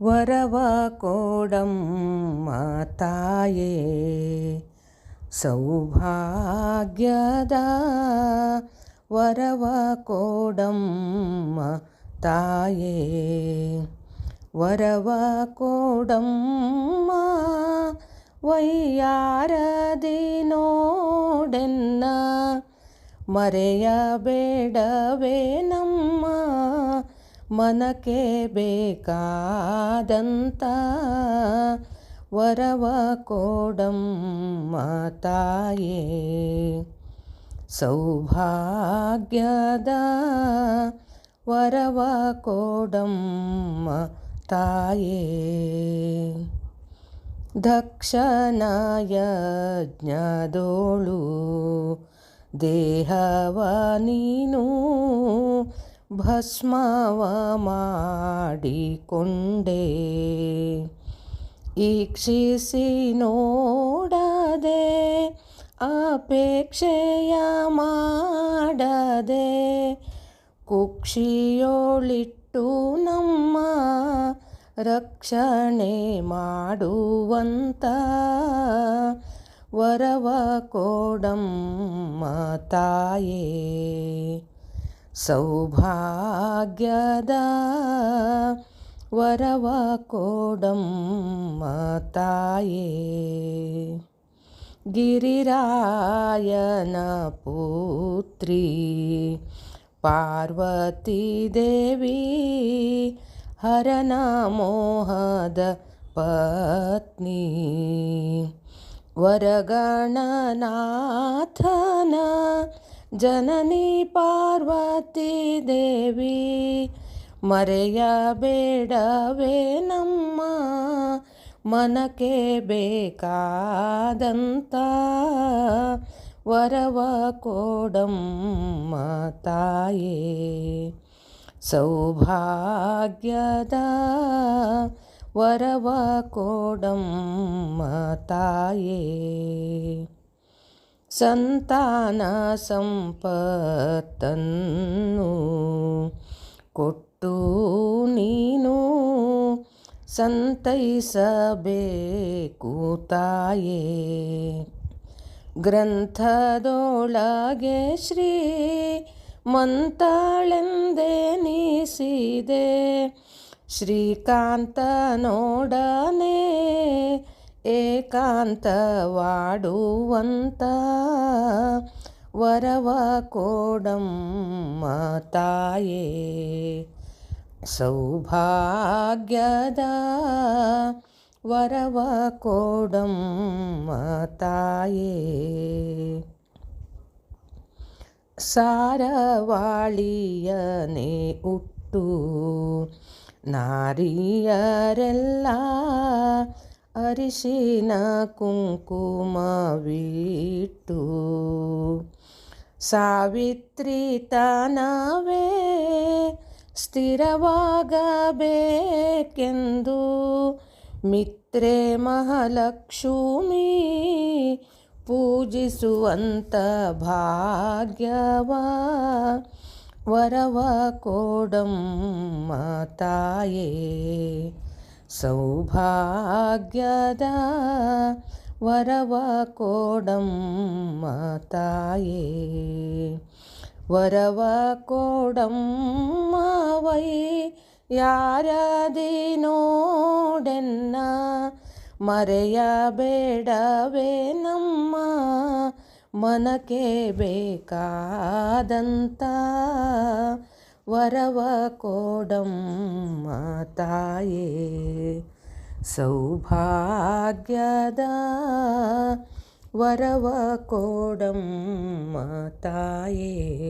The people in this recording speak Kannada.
വരവാക്കോടം മാതായേ സൗഭാഗ്യദ വരവാക്കോടം മാതായേ വരവാക്കോടം മാ വയ്യാരതിനോടെന്ന മറയബേടവേ നമ്മ ಮನಕ್ಕೆ ಬೇಕಾದಂತ ವರವ ಕೋಡಮ್ಮ ತಾಯೇ. ಸೌಭಾಗ್ಯದ ವರವ ಕೋಡಮ್ಮ ತಾಯೇ. ದಕ್ಷನಾಯಜ್ಞದೋಳು ದೇಹವ ನೀನು ಭಸ್ಮವ ಮಾಡಿಕೊಂಡೆ. ಈಕ್ಷಿಸಿ ನೋಡದೆ ಅಪೇಕ್ಷೆಯ ಮಾಡದೆ ಕುಕ್ಷಿಯೋಳಿಟ್ಟು ನಮ್ಮ ರಕ್ಷಣೆ ಮಾಡುವಂತ ವರವ ಕೋಡಮ್ಮ ತಾಯೇ. ಸೌಭಾಗ್ಯದ ವರವ ಕೋಡಮ್ಮ ತಾಯೇ ಗಿರಿರಾಯನ ಪುತ್ರಿ ಪಾರ್ವತಿ ದೇವಿ ಹರನ ಮೋಹದ ಪತ್ನಿ ವರಗಣನಾಥನ ಜನನಿ ಪಾರ್ವತಿ ದೇವಿ ಮರೆಯಬೇಡವೇ ನಮ್ಮ ಮನಕ್ಕೆ ಬೇಕಾದಂತ ವರವ ಕೋಡಮ್ಮ ತಾಯೇ ಸೌಭಾಗ್ಯದ ವರವ ಕೋಡಮ್ಮ ತಾಯೇ ಸಂತಾನ ಸಂಪತ್ತನ್ನು ಕೊಟ್ಟು ನೀನು ಸಂತೈಸಬೇಕು ತಾಯೇ. ಗ್ರಂಥದೊಳಗೆ ಶ್ರೀ ಮಂತಾಳೆಂದೆನಿಸಿದೆ ಶ್ರೀಕಾಂತನೊಡನೆ ಏಕಾಂತವಾಡುವಂತ ವರವ ಕೋಡಮ್ಮ ತಾಯೇ ಸೌಭಾಗ್ಯದ ವರವ ಕೋಡಮ್ಮ ತಾಯೇ ಸಾರವಾಳಿಯನೆ ಉಟ್ಟು ನಾರಿಯರೆಲ್ಲ ಅರಿಶಿನ ಕುಂಕುಮವಿಟ್ಟು ಸಾವಿತ್ರಿ ತನವೇ ಸ್ಥಿರವಾಗಬೇಕೆಂದು ಮಿತ್ರೆ ಮಹಾಲಕ್ಷ್ಮಿ ಪೂಜಿಸುವಂತ ಭಾಗ್ಯವ ವರವ ಕೋಡಮ್ಮ ತಾಯೇ ಸೌಭಾಗ್ಯದ ವರವ ಕೋಡಮ್ಮ ತಾಯೇ. ವರವ ಕೋಡಮ್ಮ ವೈ ಯಾರದಿ ನೋಡೆನ್ನ ಮರೆಯಬೇಡವೇ ನಮ್ಮ ಮನಕ್ಕೆ ಬೇಕಾದಂತ వరవ కోడం మాతాయే. సౌభాగ్యద వరవ మాతాయే.